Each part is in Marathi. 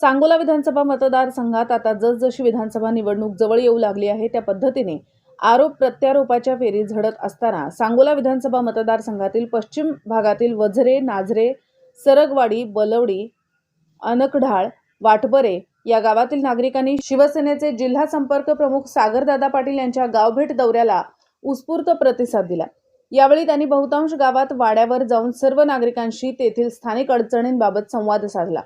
सांगोला विधानसभा मतदारसंघात आता जसजशी विधानसभा निवडणूक जवळ येऊ लागली आहे त्या पद्धतीने आरोप प्रत्यारोपाच्या फेरीत झडत असताना सांगोला विधानसभा मतदारसंघातील पश्चिम भागातील वझरे नाझरे सरगवाडी बलवडी अनकढाळ वाटबरे या गावातील नागरिकांनी शिवसेनेचे जिल्हा संपर्क प्रमुख सागरदादा पाटील यांच्या गावभेट दौऱ्याला उत्स्फूर्त प्रतिसाद दिला. यावेळी त्यांनी बहुतांश गावात वाड्यावर जाऊन सर्व नागरिकांशी तेथील स्थानिक अडचणींबाबत संवाद साधला.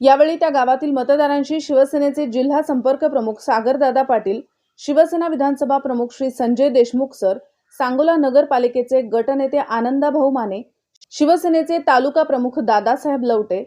यावेळी त्या गावातील मतदारांशी शिवसेनेचे जिल्हा संपर्क प्रमुख सागरदादा पाटील शिवसेना विधानसभा प्रमुख श्री संजय देशमुख सर सांगोला नगरपालिकेचे गटनेते आनंदाभाऊ माने शिवसेनेचे तालुका प्रमुख दादासाहेब लवटे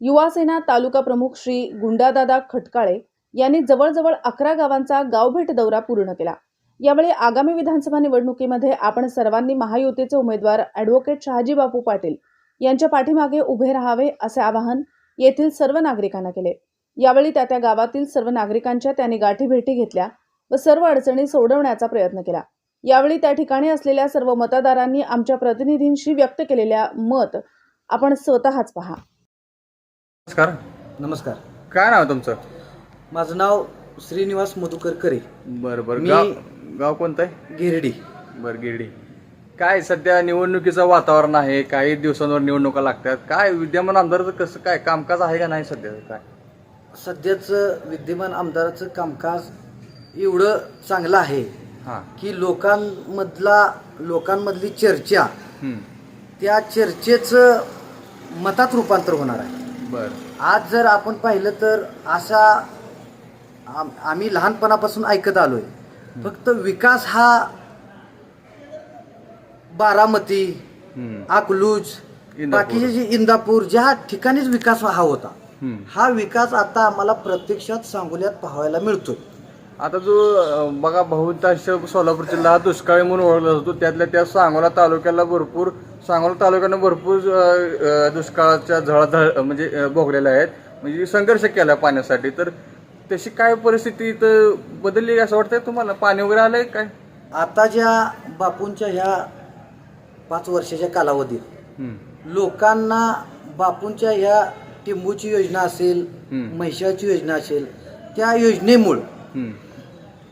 युवासेना तालुका प्रमुख श्री गुंडादादा खटकाळे यांनी जवळजवळ अकरा गावांचा गावभेट दौरा पूर्ण केला. यावेळी आगामी विधानसभा निवडणुकीमध्ये आपण सर्वांनी महायुतीचे उमेदवार ॲडव्होकेट शहाजी बापू पाटील यांच्या पाठीमागे उभे राहावे असे आवाहन येथील सर्व नागरिकांना केले. यावेळी त्या त्या गावातील सर्व नागरिकांच्या त्यांनी गाठीभेटी घेतल्या व सर्व अडचणी सोडवण्याचा प्रयत्न केला. यावेळी त्या ठिकाणी असलेल्या सर्व मतदारांनी आमच्या प्रतिनिधींशी व्यक्त केलेल्या मत आपण स्वतःच पहा. नमस्कार. नमस्कार. काय नाव तुमचं? माझं नाव श्रीनिवास मधुकर करे बरं बरं. मी- गाव गाव कोणतं आहे? गिरडी. बरं गिरडी. काय सध्या निवडणुकीचं वातावरण आहे? काही दिवसांवर निवडणुका लागतात. काय विद्यमान आमदाराचं कसं काय? कामकाज आहे का नाही सध्या? काय? सध्याचं विद्यमान आमदाराचं कामकाज एवढं चांगलं आहे हां. की लोकांमधला लोकांमधली चर्चा. त्या चर्चेचं मतात रूपांतर होणार आहे. बरं. आज जर आपण पाहिलं तर असा आम- आम्ही लहानपणापासून ऐकत आलोय. फक्त विकास हा बारामती. अकलूज. बाकीचे जे इंदापूर ज्या ठिकाणीच विकास हा होता. हा विकास आता आम्हाला प्रत्यक्षात सांगोल्यात पाहायला मिळतोय आता जो बघा बहुतांश सोलापूर जिल्हा हा दुष्काळी म्हणून ओळखला जातो त्यातल्या त्या सांगोला तालुक्याला भरपूर सांगोला तालुक्यानं भरपूर दुष्काळाच्या झळा म्हणजे भोगलेल्या आहेत म्हणजे संघर्ष केला पाण्यासाठी तर तशी काय परिस्थिती इथं बदलली असं वाटतंय तुम्हाला पाणी वगैरे आलंय काय आता ज्या बापूंच्या ह्या पाच वर्षाच्या कालावधीत. लोकांना बापूंच्या ह्या टिंबूची योजना असेल. म्हैशाची योजना असेल त्या योजनेमुळं.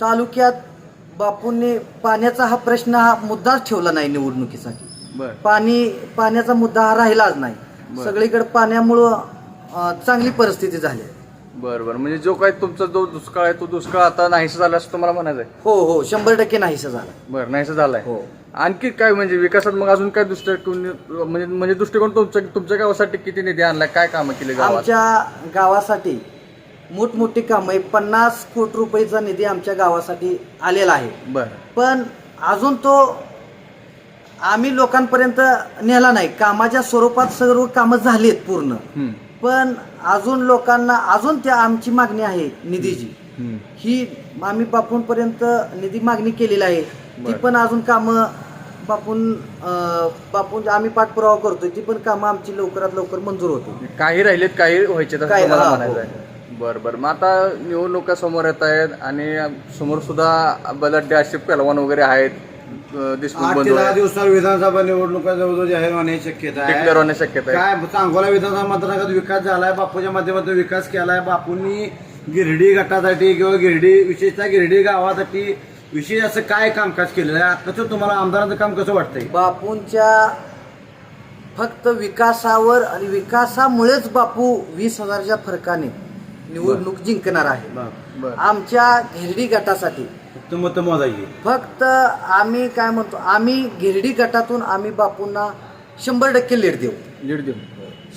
तालुक्यात बापूंनी पाण्याचा हा प्रश्न हा मुद्दाच ठेवला नाही निवडणुकीसाठी पाणी पाण्याचा मुद्दा हा राहिलाच नाही. सगळीकडे पाण्यामुळं चांगली परिस्थिती झाली. बर बर म्हणजे जो काही तुमचा जो दुष्काळ आहे तो दुष्काळ आता नाहीसा झाला असं तुम्हाला म्हणायचं आहे हो हो शंभर टक्के नाहीसा झाला बरं नाहीसा झालाय हो आणखी काय म्हणजे विकासात मग अजून काय दृष्टिकोन म्हणजे म्हणजे दृष्टिकोन तुमच्या तुमच्या गावासाठी किती निधी आणलाय? काय कामं केली गावात? आमच्या गावासाठी मोठमोठी कामं आहे पन्नास कोटी रुपयेचा निधी आमच्या गावासाठी आलेला आहे. बर. पण अजून तो आम्ही लोकांपर्यंत नेला नाही. कामाच्या स्वरूपात सर्व कामं झालीत पूर्ण. हम्म. पण अजून लोकांना अजून त्या आमची मागणी आहे निधीची. हम्म. ही आम्ही बापूंपर्यंत निधी मागणी केलेली आहे. ती बरं. पण अजून कामं बापून बापून आम्ही पाठपुरावा करतोय. ती पण कामं आमची लवकरात लवकर मंजूर होतील. काही राहिलेत काही व्हायचे तर काही- तुम्हाला हा, बर बर. मग आता निवडणुका समोर येत आहेत आणि समोर सुद्धा बलाढ्य असे पहलवान वगैरे आहेत अं, देशमुख आठ ते बंधू दहा आहेत. दिवसात विधानसभा निवडणुका जवळजवळ जाहीर होण्याची शक्यता डिक्लेअर आहे होण्याची शक्यता आहे. काय सांगोला विधानसभा मतदारसंघात विकास झालाय बापूच्या माध्यमातून विकास केलाय. बापूंनी गिरडी गटासाठी किंवा गिरडी विशेषतः गिरडी गावासाठी विशेष असं काय कामकाज केलेलं आहे? आताचं तुम्हाला आमदारांचं काम कसं वाटतंय? बापूंच्या फक्त विकासावर आणि विकासामुळेच बापू वीस हजारच्या फरकाने निवडणूक जिंकणार आहे. बर आमच्या घेरडी गटासाठी. फक्त मत मोजायची फक्त आम्ही काय म्हणतो आम्ही घेरडी गटातून आम्ही बापूंना शंभर टक्के लीड देऊ. लीड देऊ.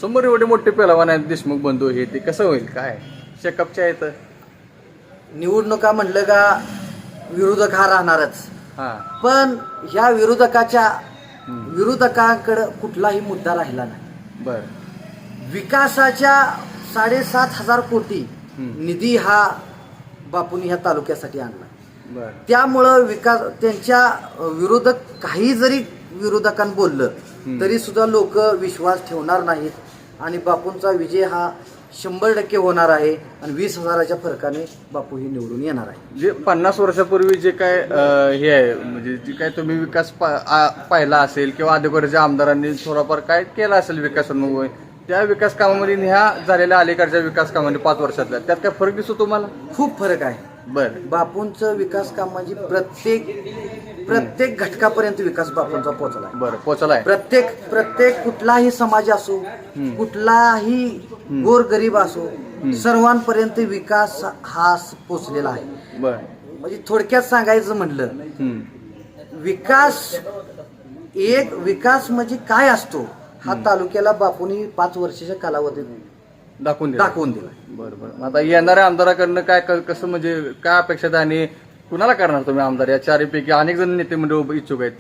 समोर एवढे मोठे पहलवान आहेत देशमुख बंधू हे ते कसं होईल काय? शेकअपचे आहेत. निवडणुका म्हणलं का विरोधक हा राहणारच. हा. पण ह्या विरोधकाच्या विरोधकांकडे कुठलाही मुद्दा राहिला नाही. बर. विकासाच्या साडेसात हजार कोटी हम्म. निधी हा बापूंनी ह्या तालुक्यासाठी आणला. बर. त्यामुळं विकास त्यांच्या अ, विरोधक काही जरी विरोधकांना बोललं हम्म. तरी सुद्धा लोक विश्वास ठेवणार नाहीत. आणि बापूंचा विजय हा शंभर टक्के होणार आहे आणि वीस हजाराच्या फरकाने बापू ही निवडून येणार आहे. जे पन्नास वर्षापूर्वी जे काय अं, हे आहे म्हणजे जे काय तुम्ही विकास पा- आ- पाहिला असेल किंवा अगोदरच्या आमदारांनी थोडाफार काय केला असेल विकास मग त्या विकास कामामध्ये आणि ह्या झालेल्या अलीकडच्या विकास कामामध्ये पाच वर्षातल्या त्यात काय फरक दिसतो तुम्हाला? खूप फरक आहे. बर. बापूंचं विकास कामाची प्रत्येक प्रत्येक घटकापर्यंत विकास बापूंचा पोहोचला बर पोचलाय प्रत्येक प्रत्येक कुठलाही समाज असो कुठलाही गोरगरीब असो सर्वांपर्यंत विकास हा पोचलेला आहे. बर. म्हणजे थोडक्यात सांगायचं हम्म. विकास एक विकास म्हणजे काय असतो हा तालुक्याला बापूंनी पाच वर्षाच्या कालावधीत दाखवून दिलं दाखवून दिला बरं बरं. आता येणाऱ्या आमदाराकडनं काय क- कसं म्हणजे काय अपेक्षा आहे आणि कुणाला करणार तुम्ही आमदार? या चारीपैकी अनेक जण नेते म्हणजे उभे इच्छुक आहेत.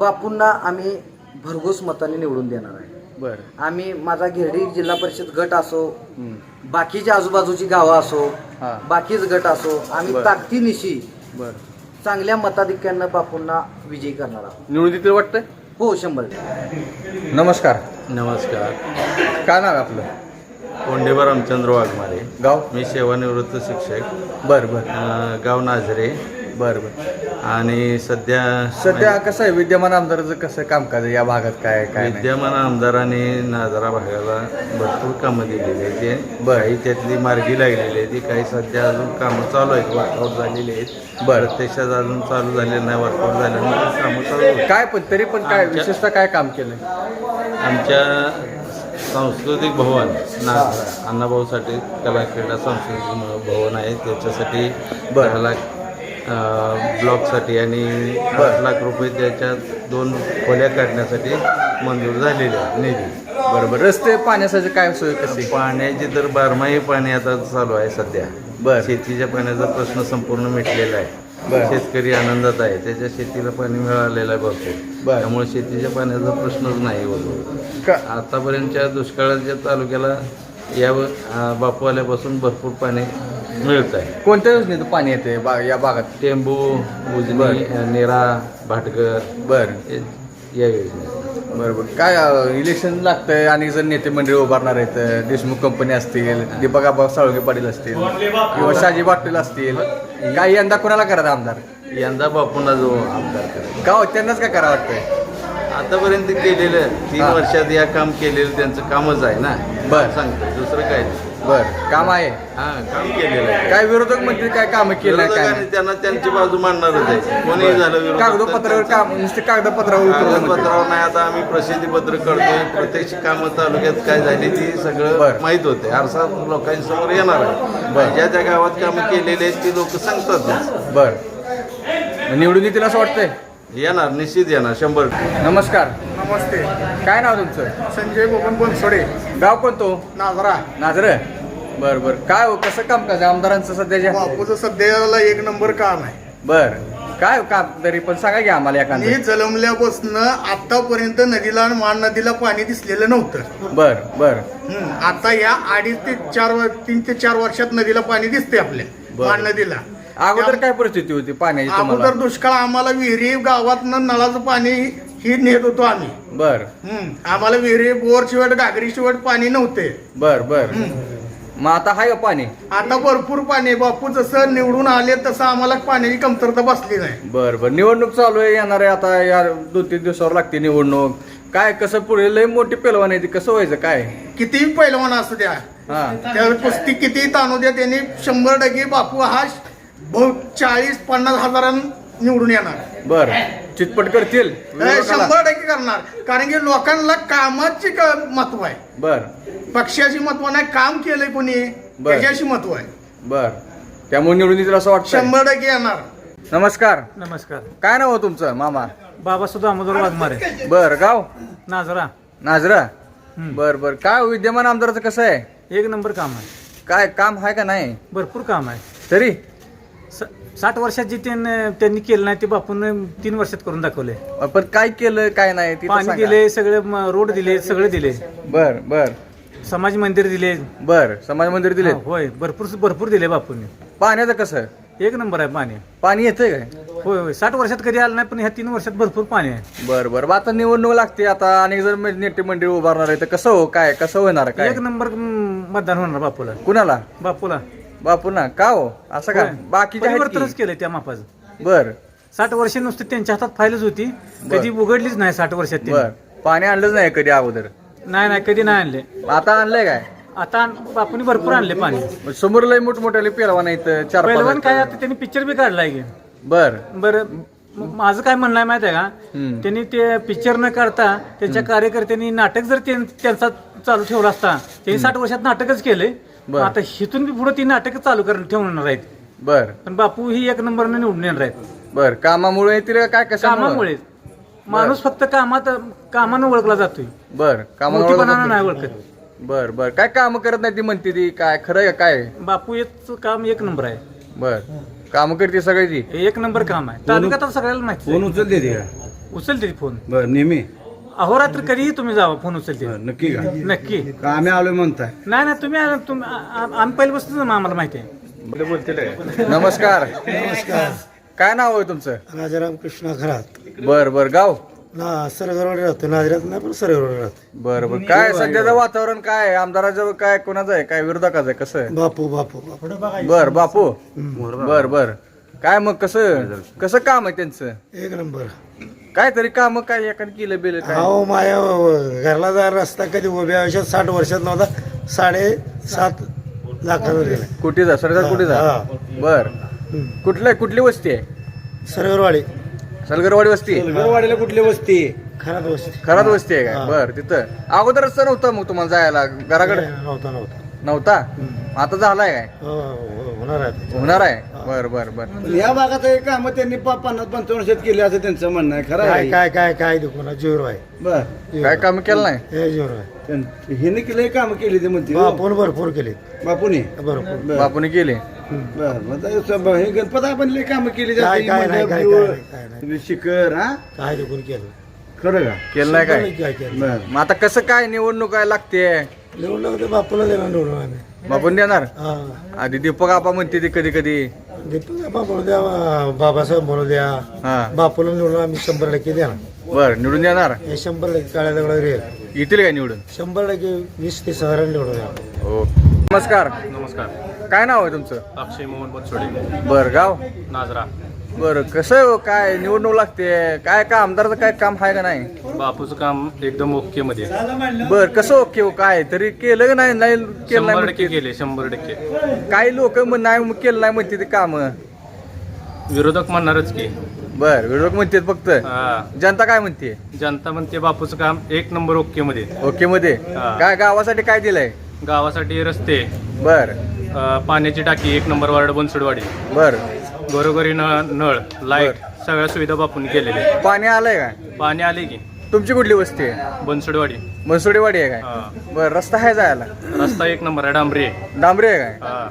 बापूंना आम्ही भरघोस मताने निवडून देणार आहे. बरं. आम्ही माझा गिरडी जिल्हा परिषद गट असो हम्म. बाकीची आजूबाजूची गावं असो हा. बाकीच गट असो आम्ही बरं. ताकदीनिशी बरं. चांगल्या मताधिक्यानं बापूंना विजयी करणार आहोत. निवडून देतील वाटतंय? हो शंभर टक्के. नमस्कार. नमस्कार. काय नाव आहे आपलं? कोंडेवर रामचंद्र वाघमारे. गाव? मी सेवानिवृत्त शिक्षक. बरं बरं. अं, गाव नाझरे. बरं बरं. आणि सध्या सध्या कसं आहे? विद्यमान आमदाराचं कसं कामकाज आहे? या भागात काय आहे, काय नाही? विद्यमान आमदारांनी नाझरा भागाला भरपूर कामं दिलेली आहेत. ते बरं. काही त्यातली मार्गी लागलेली आहे ती काही सध्या अजून कामं चालू आहेत. वर्कआउट झालेली आहेत. बरं. प्रत्यक्षात अजून चालू झालेलं नाही. वर्कआउट झालं नाही कामं चालू आहेत. काय पण तरी पण काय विशेषतः काय काम केलं आमच्या सांस्कृतिक भवन नाझरा अण्णाभाऊसाठी कला क्रीडा सांस्कृतिक भवन आहे. त्याच्यासाठी बरं. लाख ब्लॉकसाठी आणि आठ लाख रुपये त्याच्यात दोन खोल्या काढण्यासाठी मंजूर झालेले आहे. निधी. बरोबर. रस्ते पाण्यासाठी काय सोय कशी? पाण्याची तर बारमाही पाणी आता चालू आहे सध्या. बरं. शेतीच्या पाण्याचा प्रश्न संपूर्ण मिटलेला आहे. शेतकरी आनंदात आहे. त्याच्या शेतीला पाणी मिळालेलं आहे भरपूर. बरं. त्यामुळे शेतीच्या पाण्याचा प्रश्नच नाही होतो आतापर्यंतच्या दुष्काळाच्या तालुक्याला या बापू आल्यापासून भरपूर पाणी मिळत आहे कोणत्या योजनेचं पाणी येते बा या भागात? टेंबू उजनी नेरा भाटगर बर. हे- या योजनेत. बरोबर. काय अं, इलेक्शन लागतंय आणि जर नेते मंडळी उभारणार आहेत. देशमुख कंपनी असतील दीपक आबा साळुंके पाटील असतील किंवा शाजी पाटील असतील. काय यंदा कोणाला करायचं आमदार? यंदा बापूंना जो आमदार का हो? त्यांनाच काय करा वाटतंय? आतापर्यंत केलेलं तीन हा. वर्षात या काम केलेलं त्यांचं कामच आहे ना. बर. सांगतो दुसरं काय नाही. बर. काम आहे. हा काम केलेलं आहे. काय विरोधक मंत्री काय काम केलं काय? विरोधकांनी नाही? त्यांना त्यांची बाजू मांडणारच आहे. कोणीही झालं विरोधक कागदोपत्रावर त्यांचं- काम नुसते कागदपत्रावर उतरवलं. कागदपत्रावर नाही आता आम्ही प्रसिद्धी पत्र करतोय. प्रत्यक्ष कामं तालुक्यात काय झाली ती बर. सगळं माहीत होते. आरसा लोकांच्या समोर येणार आहे. ज्या त्या गावात कामं केलेली आहेत ती लोक सांगतात बर. निवडून येतील असं वाटतंय? येणार निश्चित येणार शंभर टक्के. नमस्कार. नमस्ते. काय नाव तुमचं? संजय गोपन बनसोडे. गाव कोणतो? नाजरा. नाझर बर बर. काय हो कसं काम करायचं आमदारांचं सध्याच्या? बापूचं सध्याला एक नंबर काम आहे. बर. काय हो काम तरी पण सांगा की आम्हाला मी एखादं जलमल्यापासून आतापर्यंत नदीला आणि मान नदीला पाणी दिसलेलं नव्हतं. बर बर. आता या अडीच ते चार वर- तीन ते चार वर्षात नदीला पाणी दिसते आपल्या बरं. मान नदीला. अगोदर काय परिस्थिती होती पाण्याची अगोदर दुष्काळ आम्हाला विहिरी गावातनं नळाचं पाणी ही नेत होतो आम्ही. बर. हम्म, आम्हाला विहिरी बोर शिवट घागरी शिवट पाणी नव्हते. बर बर. मग आता हाय का पाणी? आता भरपूर पाणी आहे. बापू. जसं निवडून आले तसं आम्हाला पाण्याची कमतरता बसली नाही. बर बर. निवडणूक चालू आहे. येणार आहे आता या दोन तीन दिवसावर लागते निवडणूक. काय कसं पुढे लय मोठी पेलवान आहे ती. कसं व्हायचं काय? कितीही पैलवान असू द्या हा. त्या कुस्ती किती ताणू द्या त्यांनी शंभर टक्के बापू हा बहु चाळीस पन्नास हजारां निवडून येणार. बर. चितपट करतील? हे? शंभर टक्के करणार. कारण की लोकांना कामाची क- महत्त्व आहे. बर. पक्षाची महत्त्व नाही काम केलंय कोणी बर. त्याच्याशी महत्त्व आहे. बर. त्यामुळे निवडून येतील असं वाटतं शंभर टक्के येणार. नमस्कार. नमस्कार. काय नाव आहे तुमचं? मामा. बाबा सुद्धा अमोदर वाघमारे. बर गाव? नाजरा. नाजरा. हम्म. बर बर. काय हो विद्यमान आमदाराचं कसं आहे? एक नंबर काम आहे. काय काम आहे का नाही? भरपूर काम आहे. तरी? साठ वर्षात जे त्यां- त्यांनी केलं नाही ते बापून तीन वर्षात करून दाखवले. पण काय केलं काय नाही ते तर पाणी सांगा. दिले सगळे म- रोड दिले सगळे दिले. बर बर. समाज मंदिर दिले. बर समाज मंदिर दिले. हा, होय भरपूर भरपूर दिले बापूंनी. पाण्याचं कसं? एक नंबर आहे पाणी. पाणी येतंय काय? होय होय साठ वर्षात कधी आलं नाही पण ह्या तीन वर्षात भरपूर पाणी आहे. बर बर. आता निवडणूक लागते आता अनेक जर नेते मंडळी उभारणार आहे तर कसं हो काय कसं होणार काय? एक नंबर म, मतदान होणार बापूला. कुणाला? बापूला. बापू ना का हो? असं का? होय. बाकीचे आहेत परिवर्तनच की? केलंय त्या मापाचं. बर. साठ वर्ष नुसती त्यांच्या हातात फाईलच होती. कधी उघडलीच नाही साठ वर्षात त्यांनी. पाणी आणलंच नाही कधी अगोदर? नाही नाही कधी नाही आणले. आता आणलंय काय? आता बापूने भरपूर आणले पाणी. समोर लय मोठमोठ्याले पेलवा नाही चार पहिलवान पाच काय आता त्यांनी पिक्चर बी काढलाय की. बर. बरं म- माझं काय म्हणणं आहे माहिती आहे का. त्यांनी ते पिक्चर न काढता त्यांच्या कार्यकर्त्यांनी नाटक जर त्यां- त्यांचा चालू ठेवला असता त्यांनी साठ वर्षात नाटकच केले बरं. आता हिथून बी पुढे ती नाटक चालू कर ठेवणार आहेत. बर. पण बापू ही एक नंबरने निवडून येणार आहेत. बर. कामामुळे येतील का काय कसं कामामुळे माणूस फक्त कामात कामानं ओळखला जातोय. बर. कामामुळे नाही ओळखत. बर बर. काय काम करत नाही ती म्हणते ती. काय खरं आहे का काय? बापू याचं काम एक नंबर आहे. बर. काम करते सगळी ती हे एक नंबर काम आहे. तालुक्यात सगळ्याला माहिती फोन उचलते ते का? आहे. उचलते ती फोन. बर नेहमी? अहोरात्र कधीही तुम्ही जावा फोन उचलते नक्की का? नक्की. का आम्ही आलोय म्हणताय? नाही नाही तुम्ही आला- तुम- आ- आ- आम्ही पहिल्यापासून आम्हाला माहिती आहे. नमस्कार. नमस्कार. काय नाव आहे तुमचं? राजाराम कृष्णा घरात. बर बर गाव? ना सरगरवाडी राहतो. नाजऱ्यात नाही पण सरगरवाडी राहतो. बर बर. काय सध्याचं वातावरण काय आहे? आमदाराचं काय कोणाचं आहे? काय विरोधकाचं आहे? कसं आहे? बापू बापू. बापू बर बापू. बर बर. काय मग कसं कसं काम आहे त्यांचं? एक नंबर. काय तरी काम काय एखादं केलं बिल काय? अहो माया घरला जा रस्ता कधी उभ्या आयुष्यात साठ वर्षात नव्हता साडे सात लाखाचा दिला कुठे जा? सरकार कुठे जा? हा. बर. कुठल्या कुठली वस्ती आहे? सरगरवाडी. सलगरवाडी वस्ती? वाडीला कुठली वस्ती? खरात वस्ती. खरात वस्ती आहे काय? बर तिथं. अगोदर रस्ता नव्हता मग तुम्हाला जायला घराकडे? नव्हता नव्हता. नव्हता? आता झालाय काय? हो, हो, होणार आहे होणार आहे? बर बर बर. या भागात हे काम त्यांनी पा- पन्नास पंचावन्न वर्षात केले असं त्यांचं म्हणणं आहे. खरं काय आहे. काय काय काय दुकान जीवर आहे. बर. काय काम केलं नाही? हे जीवर आहे. त्यां- हिने केलं काम केली ते म्हणते हो. बापून भरपूर केले. बापूने? भरपूर. बर. बापूने केले? बर मग सब- हे गणपत आपण लय काम केली काय- जाते. काय नाही, काय- काय शिखर हा? काय दुकान केलं? खरं का? केलं नाही काय? काय केलं? बर. मग आता कसं काय निवडणूक काय लागते? बापूला देणार निवडून आम्ही. बापून देणार? हा. आधी दीपक आपा म्हणते ते कधी कधी. दीपक म्हणू द्या बाबासाहेब म्हणू द्या. हा. बापूला निवडून आम्ही शंभर टक्के देणार. बर निवडून देणार? हे शंभर टक्के काळ्या दगडा येतील काय निवडून? शंभर टक्के वीस तीस हजार निवडून देणार हो. नमस्कार. नमस्कार. काय नाव आहे तुमचं? अक्षय मोहन बनसोडे बर गाव? नाजरा. बर कसं आहे हो, काय निवडणूक लागते? काय का आमदारचं काय काम आहे का नाही? बापूचं काम एकदम ओके मध्ये. बर कसं ओके हो काय? तरी केलं का नाही? नाही केलं नाही शंभर टक्के म्हणते. केले शंभर टक्के. काही लोक नाही केलं नाही म्हणते ते काम. विरोधक म्हणणारच की. बर विरोधक म्हणते फक्त. हा. जनता काय म्हणते? जनता म्हणते बापूचं काम एक नंबर ओके मध्ये. ओके मध्ये. हा. काय गावासाठी काय दिलंय? गावासाठी रस्ते बर. अं, पाण्याची टाकी एक नंबर वार्ड बनसोडवाडी बर. घरोघरी नळ नळ लाइट सगळ्या सुविधा बापून केलेल्या पाणी आलंय काय? पाणी आले की. तुमची कुठली वस्ती आहे? बनसोडवाडी. मनसुडेवाडी आहे काय? हा. बर रस्ता आहे जायला. रस्ता एक नंबर आहे डांबरी आहे. डांबरे आहे काय? हा.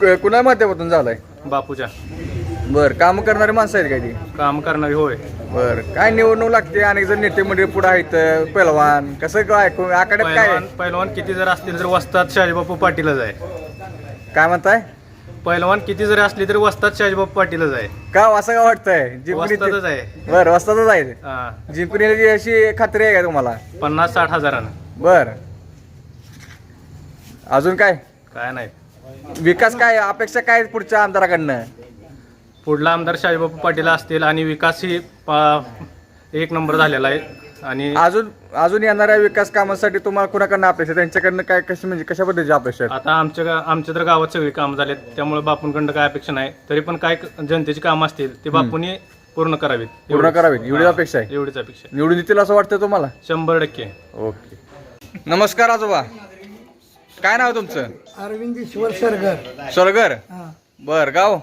क- कुणा माध्यमातून झालाय? बापूच्या. बर काम करणारी माणसं आहेत काय ती? काम करणारी होय. बर काय निवडणूक लागते? अनेक जण नेते मंडळी पुढे आहेत पहिलवान कसं काय? आकड्यात काय? पैलवान पैलवान किती जर असतील तर वस्तात शहाजीबापू पाटीलच आहे. काय म्हणताय? पैलवान किती जरी असली तरी वस्तात शहाजीबापू पाटीलच आहे. का असं का वाटतंय? जिंकून वस्तातच येते- आहे. बर वस्तातच आहे. हा. जिंकून येण्याची अशी खात्री आहे का तुम्हाला? पन्नास साठ हजारानं. बर. अजून काय? काय नाही. विकास काय? अपेक्षा काय पुढच्या आमदाराकडनं? पुढला आमदार शाहीबापू पाटील असतील आणि विकास ही पा- एक नंबर झालेला आहे. आणि अजून अजून येणाऱ्या विकास कामासाठी तुम्हाला कुणाकडनं अपेक्षा आहे? त्यांच्याकडनं काय कशी म्हणजे कशा पद्धतीची अपेक्षा आहेत? आता आमच्या गा- आमच्या तर गावात सगळी कामं झालेत. त्यामुळे बापूंकडनं काय अपेक्षा नाही. तरी पण काय क- जनतेची कामं असतील ते बापूंनी पूर्ण करावीत. पूर्ण एवढीच. करावीत. एवढीच हा, अपेक्षा आहे? एवढीच अपेक्षा आहे. निवडून येतील असं वाटतं तुम्हाला? शंभर टक्के. ओके. नमस्कार आजोबा. काय नाव आहे तुमचं? अरविंद ईश्वर सरगर. सलगर बर गाव?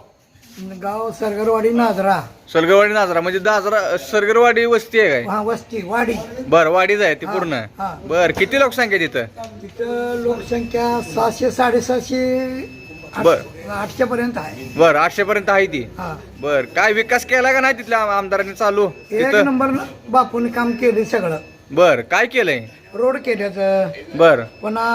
गाव सरगरवाडी नाजरा. सलगरवाडी नाजरा म्हणजे दाजरा सरगरवाडी वस्ती आहे काय? हा वस्ती वाडी. बर वाडीच आहे ती पूर्ण. हा. बर किती लोकसंख्या आहे तिथं? तिथं लोकसंख्या सहाशे साडेसहाशे आठ- बर. आठशे पर्यंत आहे. बर आठशे पर्यंत आहे ती. हा. बर काय विकास केला का नाही तिथल्या आम- आमदारांनी चालू? एक तिथं? नंबर बापून काम केले सगळं. बर काय केलंय? रोड केल्याचं. बर. पुन्हा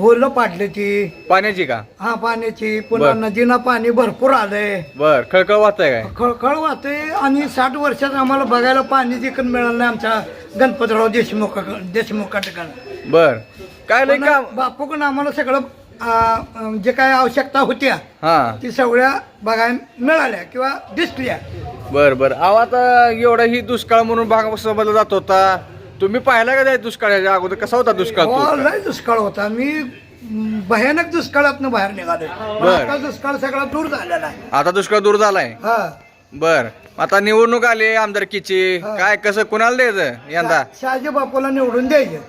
होलं पाडले ती. पाण्याची का? हा पाण्याची. पुन्हा बर. नदीला पाणी भरपूर आलंय. बर खळखळ वाहतंय काय? खळखळ वाहते आणि साठ वर्षात आम्हाला बघायला पाणी जिकन मिळालं नाही आमच्या गणपतराव देशमुख देशमुखाकडं बर. काय लय पण काम? बापूकडून आम्हाला सगळं आ, अ, जे काय आवश्यकता होत्या हा. ती सगळ्या बघायला मिळाल्या किंवा दिसल्या. बर बर. आता एवढा ही दुष्काळ म्हणून भाग समजला जात होता. तुम्ही पाहिला का त्या दुष्काळाच्या अगोदर? कसा होता दुष्काळ हो, तो? लय दुष्काळ होता. मी म, भयानक दुष्काळातनं बाहेर निघाले आता दुष्काळ सगळा दूर झालेला आहे. आता दुष्काळ दूर झालाय? हा. बर. आता निवडणूक आली आमदारकीची. काय कसं कुणाला द्यायचं यंदा? शहाजी बापूला निवडून द्यायचे.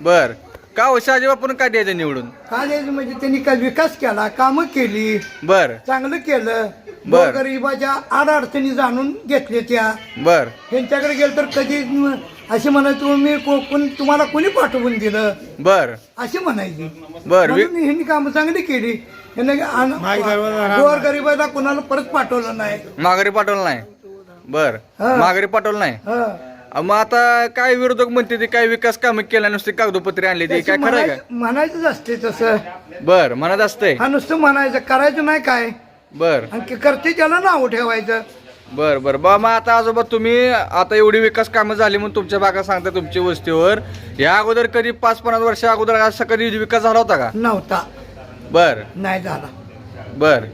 बर. का हो शहाजी बापून काय द्यायचं निवडून? का द्यायचं? म्हणजे त्यांनी काय विकास केला कामं केली बर. चांगलं केलं. बर. गरीबाच्या अडचणी जाणून घेतल्या त्या. बर. त्यांच्याकडे गेलं तर कधी म, असे म्हणायचं मी को- कोण तुम्हाला कोणी पाठवून दिलं? बर. असे म्हणायचे. बर म्हणून ह्यांनी कामं चांगली केली. गोर गरीबाला कोणाला परत पाठवलं नाही. माघारी पाठवलं नाही. बर. हा. माघारी पाठवलं नाही. हा. अ, मग आता काय विरोधक म्हणते ते? काय विकास कामं केल्या नुसती कागदोपत्री आणली ती? काय तसं खरंय म्हणायचं म्हणायचंच असते तसं. का बर म्हणत असतंय. हा नुसतं म्हणायचं करायचं नाही काय? बर. आणि करते त्याला नाव ठेवायचं. बर बर. बा मग आता आजोबा तुम्ही आता एवढी विकास कामं झाली म्हणून तुमच्या भागात सांगता तुमच्या वस्तीवर. या अगोदर कधी पाच पन्नास वर्ष अगोदर असा कधी विकास झाला होता का? नव्हता. बर. नाही झाला. बर.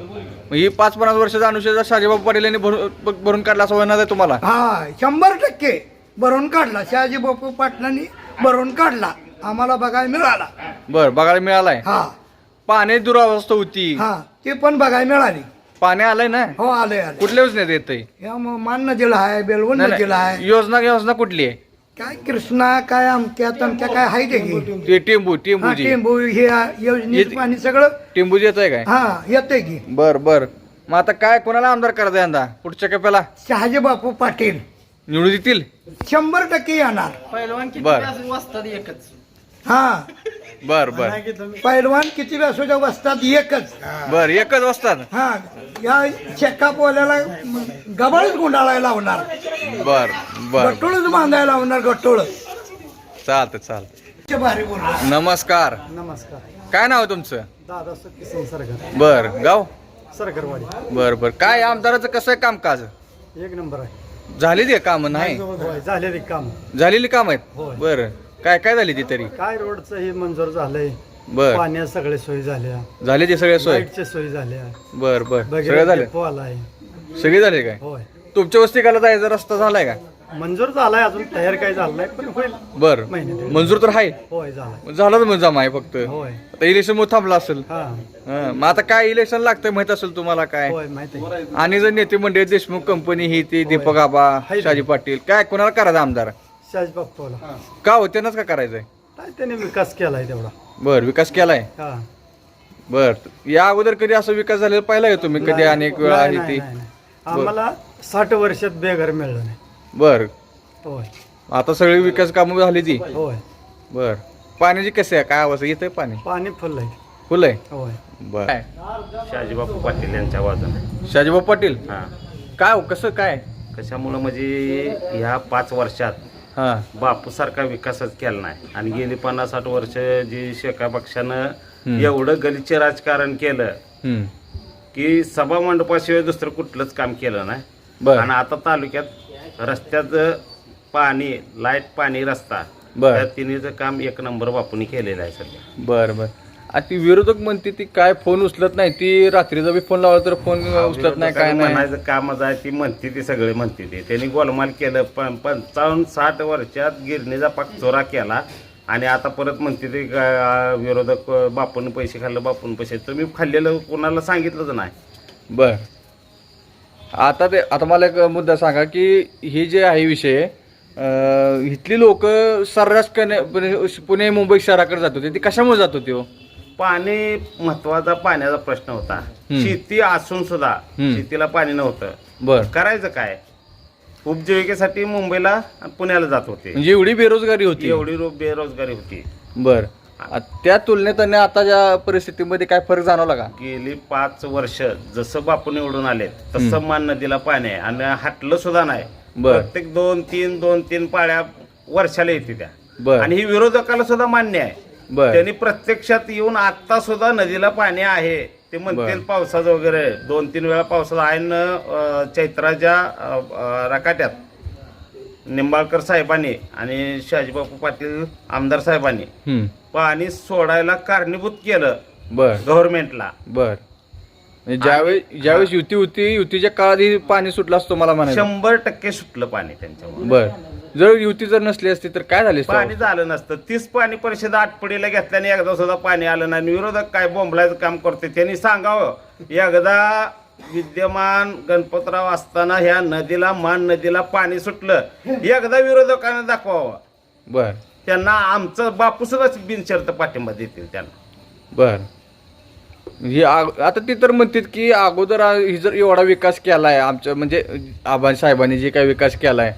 मग ही पाच पन्नास वर्षाचा अनुषेचा शाजीबाबू पाटील यांनी भरून भरून काढला असं म्हणणार आहे तुम्हाला? हा शंभर टक्के. भरून काढला. शहाजी बापू पाटलांनी भरून काढला. आम्हाला बघायला मिळाला. बर बघायला मिळालाय. हा. पाण्याची दुरावस्था होती. हा ते पण बघायला मिळाली. पाणी आलंय ना? हो आले आले कुठल्या योजनेत येतंय? या मग मान नदीला आहे बेलवण नाही, नदीला नाही. आहे. योजना योजना कुठली आहे? काय कृष्णा काय अमक्या तमक्या काय आहे ते की? ते टेंबू हा टेंबूजी टेंबू हे योजनेचं येते. पाणी सगळं टेंबूजी येतंय काय? हा येते की. बर बर. मग आता काय कोणाला आमदार करायचं यंदा? पुढच्या कप्याला शहाजी बापू पाटील. निवडून देतील? शंभर टक्के येणार. बर. हा. बर बर. पैलवान किती व्यासोच्या वस्तात एकच. बर एकच वाजतात हा. या शेका पोल्याला गबाळच गुंडाळायला लावणार. बर बर. गट्टोळच बांधायला लावणार गट्टोळ चालतं चालतं भारी बोलणार नमस्कार. नमस्कार. काय नाव आहे तुमचं? दादा किसन सरकार बर गाव? सरकारवाडी बर बर. काय आमदाराचं कसं आहे कामकाज? एक नंबर आहे. झाली ते काम नाही? होय झालेली काम. झालेली काम आहेत? होय. बर. काय काय झाली ती तरी? काय रोडचं हे मंजूर झालंय. बर. पाण्यात सगळे सोयी झाल्या. झाली ती सगळे सोय? लाईटच्या सोयी झाल्या. बर बर. सगळे झाले? डेपो आलाय. सगळे झाले काय? होय. तुमच्या वस्तीकाला जायचा रस्ता झालाय का? मंजूर झालाय अजून तयार काही झालं नाही पण होईल. बर. महिन्यात. मंजूर तर आहे. होय झालाय झालं तर जमा आहे फक्त. होय. आता इलेक्शनमध्ये थांबला असेल. हा. हं, मग आता काय इलेक्शन लागतंय माहीत असेल तुम्हाला काय? होय माहिती आहे. आणि जर नेते मंडळी देशमुख कंपनी ही ती दीपक आबा. शाजी पाटील काय कोणाला करायचं आमदार? शाज बाप्पाला का हो? त्यांनाच का करायचंय? काय त्याने विकास केलाय तेवढा. बर विकास केलाय? हा. बर या अगोदर कधी असं विकास झालेला पाहिला का तुम्ही? कधी अनेक वेळा नाही, आहे नाही, ती? नाही, नाही. आम्हाला साठ वर्षात बेघर मिळलं नाही. बर. होय. आता सगळी विकास कामं झाली ती? होय. बर. पाण्याची कसे आहे? काय अवस्था येतंय पाणी? पाणी फुल आहे फुल आहे होय. बर. शहाजीबापू पाटील यांच्या वाजून शाजीबाबू पाटील? हा. काय हो? कसं काय? कशामुळं म्हणजे ह्या पाच वर्षात हा. बापूसारखा विकासच केला नाही. आणि गेली पन्नास साठ वर्ष जी शेका पक्षानं एवढं गलिच्छ राजकारण केलं की सभा मंडपाशिवाय दुसरं कुठलंच काम केलं नाही. आणि आता तालुक्यात रस्त्याचं पाणी लाइट पाणी रस्ता तिन्हीचं काम एक नंबर बापूने केलेलं आहे सध्या. बर बर. आणि ती विरोधक म्हणते ती काय फोन उचलत नाही ती रात्रीचा बी फोन लावला तर फोन उचलत नाही काय नाही. म्हणायचं कामच आहे ती म्हणते ती सगळे म्हणते ते. त्यांनी गोलमाल केलं पण पंचावन्न साठ वर्षात गिरणीचा पाक चोरा केला आणि आता परत म्हणते ते विरोधक बापून पैसे खाल्लं बापून पैसे. तुम्ही खाल्लेलं कोणाला सांगितलंच नाही. बर. आता ते आता मला एक मुद्दा सांगा की हे जे आहे विषय अं, इथली लोक सर्रास कने- पुणे- पुणे मुंबई शहराकडे जात होते ती कशामुळे जात होते हो? पाणी महत्त्वाचा पाण्याचा प्रश्न होता. शेती असून सुद्धा. शेतीला पाणी नव्हतं. बर. करायचं काय? उपजीविकेसाठी मुंबईला आणि पुण्याला जात होते. म्हणजे एवढी बेरोजगारी होती. एवढी रो- बेरोजगारी होती. बर. आ- त्या तुलनेत आणि आताच्या परिस्थितीमध्ये काय फरक जाणवला का? गेली पाच वर्ष जसं बापू निवडून आले तसं मान नदीला पाणी आहे आणि हटलं सुद्धा नाही. बर. प्रत्येक दोन तीन दोन तीन पाळ्या वर्षाला येते त्या. बर. आणि ही विरोधकाला सुद्धा मान्य आहे. बर. त्यांनी प्रत्यक्षात येऊन आता सुद्धा नदीला पाणी आहे. ते म्हणतील पावसाचं वगैरे. दोन तीन वेळा पावसाचं आहे न अं, चैत्राच्या अं, अं, रकाट्यात. निंबाळकर साहेबांनी आणि शहाजीबापू पाटील आमदार साहेबांनी हम्म. पाणी सोडायला कारणीभूत केलं बर. गव्हर्नमेंटला बर. म्हणजे ज्यावेळेस ज्यावेळेस युती होती युतीच्या काळात ही पाणी सुटलं असतं मला म्हणायचं. शंभर टक्के सुटलं पाणी त्यांच्यामुळे. बर. जर युती जर नसली असती तर काय झाले पाणी झालं नसतं. तीस पाणी परिषद आठपडीला घेतल्याने एकदा सुद्धा पाणी आलं नाही. आणि विरोधक काय बोंबलायचं काम करते त्यांनी सांगावं. एकदा विद्यमान गणपतराव असताना ह्या नदीला मान नदीला पाणी सुटलं. एकदा विरोधकांना दाखवावं. बर. त्यांना आमचं बापू सुद्धा बिनशर्त पाठिंबा देतील त्यांना. बर. ही आता ती तर म्हणतात की अगोदर ही जर एवढा विकास केलाय आमच्या म्हणजे आबा साहेबांनी जे काही विकास केलाय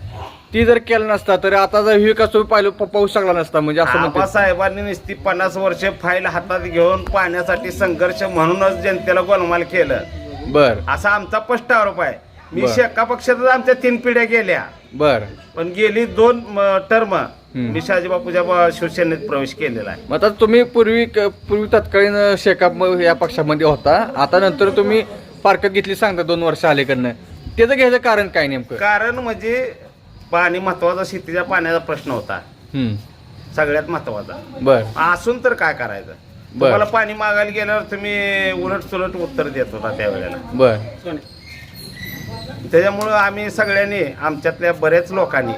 ती जर केला नसता तर आता जर ही विकास तुम्ही पाहिलं पाहू शकला नसता म्हणजे असं म्हणतात. आबासाहेबांनी नुसती पन्नास वर्ष फाईल हातात घेऊन पाण्यासाठी संघर्ष म्हणूनच जनतेला गोलमाल केलं. बर. असा आमचा स्पष्ट आरोप आहे. मी बरं. शेका पक्षातच आमच्या तीन पिढ्या गेल्या. बर. पण गेली दोन टर्म मी शहाजीबापूच्या ब- शिवसेनेत प्रवेश केलेला आहे. मग आता तुम्ही पूर्वी क- पूर्वी तत्कालीन शेकाप म- या पक्षामध्ये होता. आता नंतर तुम्ही पार्कात घेतली सांगता दोन वर्ष आलेकडनं. त्याचं घ्यायचं कारण काय नेमकं? कारण म्हणजे पाणी महत्त्वाचा शेतीच्या पाण्याचा प्रश्न होता. हम्म. सगळ्यात महत्त्वाचा. बर. असून तर काय करायचं? तुम्हाला पाणी मागायला गेल्यावर तुम्ही उलट सुलट उत्तर देत होता त्यावेळेला. बर. त्याच्यामुळं आम्ही सगळ्यांनी आमच्यातल्या बऱ्याच लोकांनी.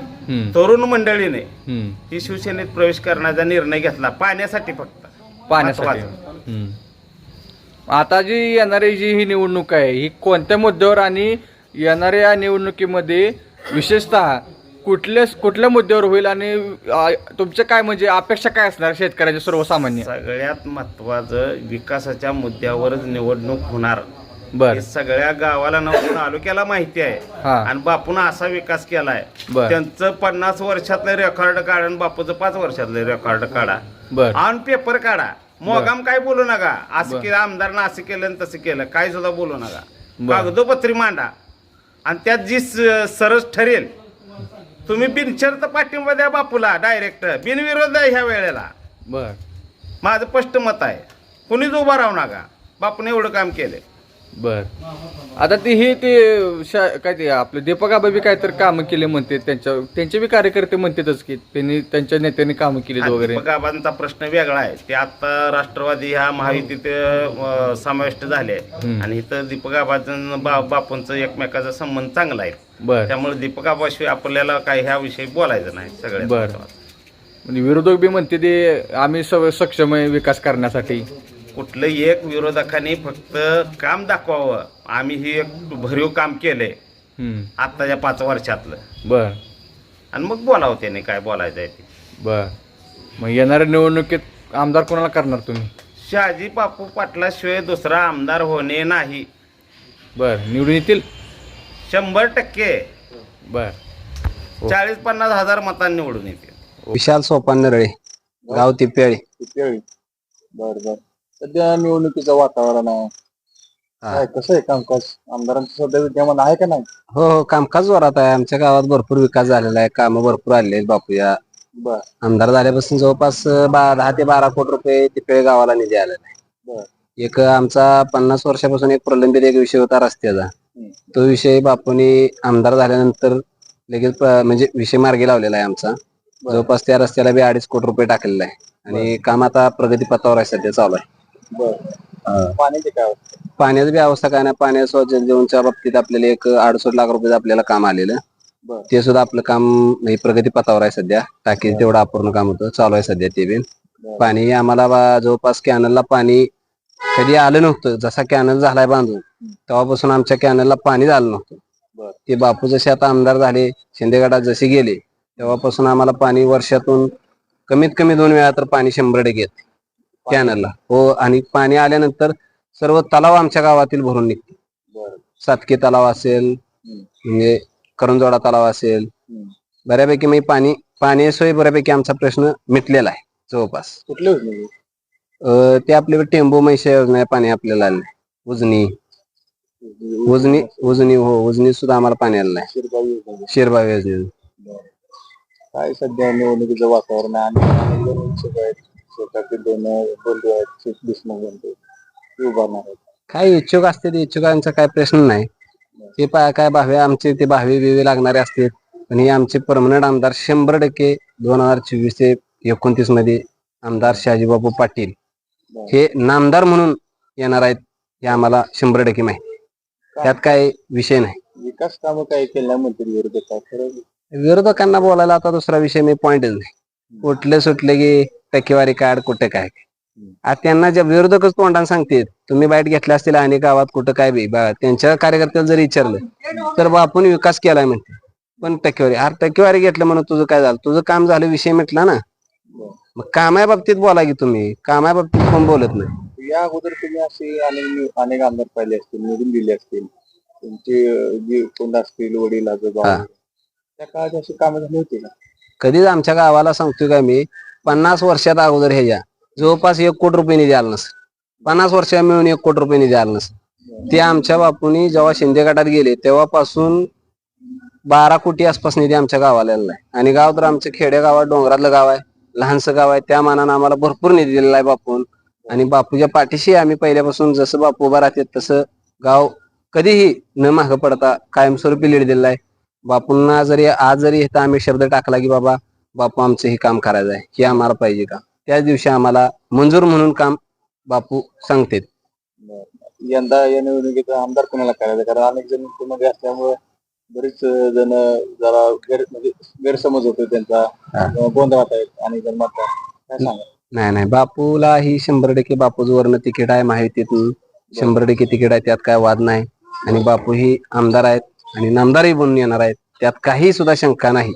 तरुण मंडळीने. ही शिवसेनेत प्रवेश करण्याचा निर्णय घेतला पाण्यासाठी फक्त पाण्यासाठी. हम्म. आता जी येणारी जी ही निवडणूक आहे ही कोणत्या मुद्द्यावर आणि येणाऱ्या या निवडणुकीमध्ये विशेषतः कुठल्या कुठल्या मुद्द्यावर होईल आणि आ, तुमच्या काय म्हणजे अपेक्षा काय असणार शेतकऱ्याच्या सर्वसामान्य सगळ्यात महत्वाचं विकासाच्या मुद्द्यावरच निवडणूक होणार बर. हे सगळ्या गावाला नऊ तालुक्याला माहिती आहे. हा. आणि बापून असा विकास केलाय. बर. त्यांचं पन्नास वर्षातलं रेकॉर्ड काढा आणि बापूचं पाच वर्षातलं रेकॉर्ड काढा. बर. ऑन पेपर काढा. मोगाम काय बोलू नका. असं केलं आमदारनं असं केलं आणि तसं केलं. काय सुद्धा बोलू नका. बर. कागदोपत्री मांडा. आणि त्यात जी स- सरस ठरेल तुम्ही बिनशर्त पाठिंबा द्या बापूला डायरेक्ट बिनविरोध आहे ह्या वेळेला. बर. माझं स्पष्ट मत आहे. कुणीच उभा राहू नका. बापून एवढं काम केलंय. बर. आता ते हे ते शा- काय ते आपले दीपक आबा बी काहीतरी कामं केले म्हणते त्यांच्या त्यांचे बी कार्यकर्ते म्हणतातच की त्यांनी त्यांच्या नेत्यांनी कामं केली वगैरे. आबांचा प्रश्न वेगळा आहे. ते आता राष्ट्रवादी ह्या महायुतीत अं, समाविष्ट झाले आणि इथं दीपक आबाचं बा बापूंचं एकमेकाचा संबंध चांगला आहे. बर. त्यामुळे दीपक आबाशिवाय आपल्याला काही ह्या विषयी बोलायचं नाही सगळ्यात बर. म्हणजे विरोधक बी म्हणते ते आम्ही सव- सक्षम आहे विकास करण्यासाठी. कुठलंही एक विरोधकाने फक्त काम दाखवावं. आम्ही ही एक भरीव काम केलंय. हम्म. आत्ताच्या पाच वर्षातलं. बर. आणि मग बोलावं त्याने काय बोलायचं आहे ते. बर. मग येणाऱ्या निवडणुकीत आमदार कोणाला करणार तुम्ही? शहाजी बापू पाटलाशिवाय दुसरा आमदार होणे नाही. बर. निवडून येतील? शंभर टक्के. बर. चाळीस पन्नास हजार मतांनी निवडून येते विशाल सोपान नरळे गाव तिप्याळी बर बर. सध्या निवडणुकीचं वातावरण आहे. काय कसं आहे कामकाज? आमदारांचं सध्या विद्यमान आहे का नाही? हो हो कामकाज जोरात आहे. आमच्या गावात भरपूर विकास झालेला आहे. कामं भरपूर आलेली आहेत बापूया. बर. आमदार झाल्यापासून जवळपास अं, बा- दहा ते बारा कोटी रुपये तिपेळ गावाला निधी आलेला बर. आहे एक आमचा पन्नास वर्षापासून एक प्रलंबित एक विषय होता रस्त्याचा. तो विषय बापूंनी आमदार झाल्यानंतर लगेच प- म्हणजे विषय मार्गी लावलेला आहे आमचा. जवळपास त्या रस्त्याला बी अडीच कोटी रुपये टाकलेला आहे. आणि काम आता प्रगतीपथावर आहे सध्या चालू आहे. बर. पाण्याचे काय अवस्था? पाण्याची बी अवस्था काय नाही. पाण्याच्या जलजीवनच्या बाबतीत आपल्याला एक अडुसष्ट लाख रुपये आपल्याला काम आलेलं. बर. ते सुद्धा आपलं काम म्हणजे प्रगतीपथावर आहे सध्या. टाकी तेवढं अपूर्ण काम होतं. चालू आहे सध्या ते बी. पाणी आम्हाला बा- जवळपास कॅनलला पाणी कधी आलं नव्हतं. जसा कॅनल झालाय बांधून तेव्हापासून आमच्या कॅनलला पाणी झालं नव्हतं. बर. ते बापू जसे आता आमदार झाले शिंदेगडात जसे गेले तेव्हापासून आम्हाला पाणी वर्षातून कमीत कमी दोन वेळा तर पाणी शंभर टक्के येते. कॅनलला. हो आणि पाणी आल्यानंतर सर्व तलाव आमच्या गावातील भरून निघते सातके तलाव असेल म्हणजे करंजोडा तलाव असेल. बऱ्यापैकी मी पाणी पाण्याशिवाय बऱ्यापैकी आमचा प्रश्न मिटलेला आहे जवळपास. कुठले ते आपले टेंबू मैशा योजना पाणी आपल्याला आलं नाही. उजनी. उजनी उजनी हो उजनी सुद्धा आम्हाला पाणी आलं नाही. शिरबाव योजने. काय सध्या निवडणुकीचं वातावरण आहे आणि दोन देशमुख बंधू ते उभारणार आहेत. काय इच्छुक असते ते इच्छुकांचा काय प्रश्न नाही. ते पा काय भावे आमचे ते भावे बिवे लागणारे असते पण हे आमचे परमनंट आमदार शंभर टक्के दोन हजार चोवीस ते एकोणतीसमध्ये आमदार शहाजीबाबू पाटील हे नामदार म्हणून येणार आहेत हे आम्हाला शंभर टक्के माहिती. त्यात काय विषय नाही. विकास कामं काय केल्या म्हणतील विरोधक विरोधकांना बोलायला आता दुसरा विषय मी पॉइंटच नाही. कुठले सुटले की टक्केवारी काढ कुठे काय? आता त्यांना जे विरोधकच तोंडाने सांगते तुम्ही बाईट घेतल्या असतील आणि गावात कुठं काय त्यांच्या कार्यकर्त्याला जरी विचारलं तर बा आपण विकास केलाय म्हणते. पण टक्केवारी अरे टक्केवारी घेतलं म्हणून तुझं काय झालं? तुझं काम झालं विषय मिटला ना? मग कामाया बाबतीत बोला की तुम्ही. कामाया बाबतीत कोण बोलत नाही. या अगोदर तुम्ही असे अनेक अनेक आमदार पाहिले असतील निवडून दिले असतील. तुमचे जे कोण असतील वडील आजोबा. त्या काळात अशी कामं झाली होती ना? कधीच आमच्या गावाला सांगतोय का मी? पन्नास वर्षात अगोदर ह्याच्या. जवळपास एक कोटी रुपये निधी आला नसेल पन्नास वर्षा मिळून एक कोटी रुपये निधी आला नसेल ते आमच्या बापूनी जेव्हा शिंदे गटात गेले तेव्हापासून बारा कोटी आसपास निधी आमच्या गावाला आलेला आहे. आणि गाव तर आमचं खेड्या गावात डोंगरातलं गाव आहे. लहानसं गाव आहे. त्या मानानं आम्हाला भरपूर निधी दिलेला आहे बापून. आणि बापूच्या पाठीशी आम्ही पहिल्यापासून जसं बापू उभा राहते तसं गाव कधीही न मागं पडता कायमस्वरूपी लीड दिलेला आहे. बापूंना जरी आज जरी इथं आम्ही शब्द टाकला की बाबा बापू आमचं हे काम करायचं आहे हे आम्हाला पाहिजे का? त्याच दिवशी आम्हाला मंजूर म्हणून काम बापू सांगतात यंदा या निवडणुकीत आमदार कोणाला करायचं? कारण अनेक जणमध्ये असल्यामुळे बरेच जण जरा गैर म्हणजे गैरसमज होतो त्यांचा. गोंधळात आहेत अनेक जण म्हणतात काय सांगा नाही नाही. बापूला ही शंभर टक्के बापूच वरनं तिकीट आहे माहितीतून. शंभर टक्के तिकीट आहे त्यात काय वाद नाही. आणि बापू ही आमदार आहेत आणि नामदारही बनून येणार आहेत. त्यात काही सुद्धा शंका नाही.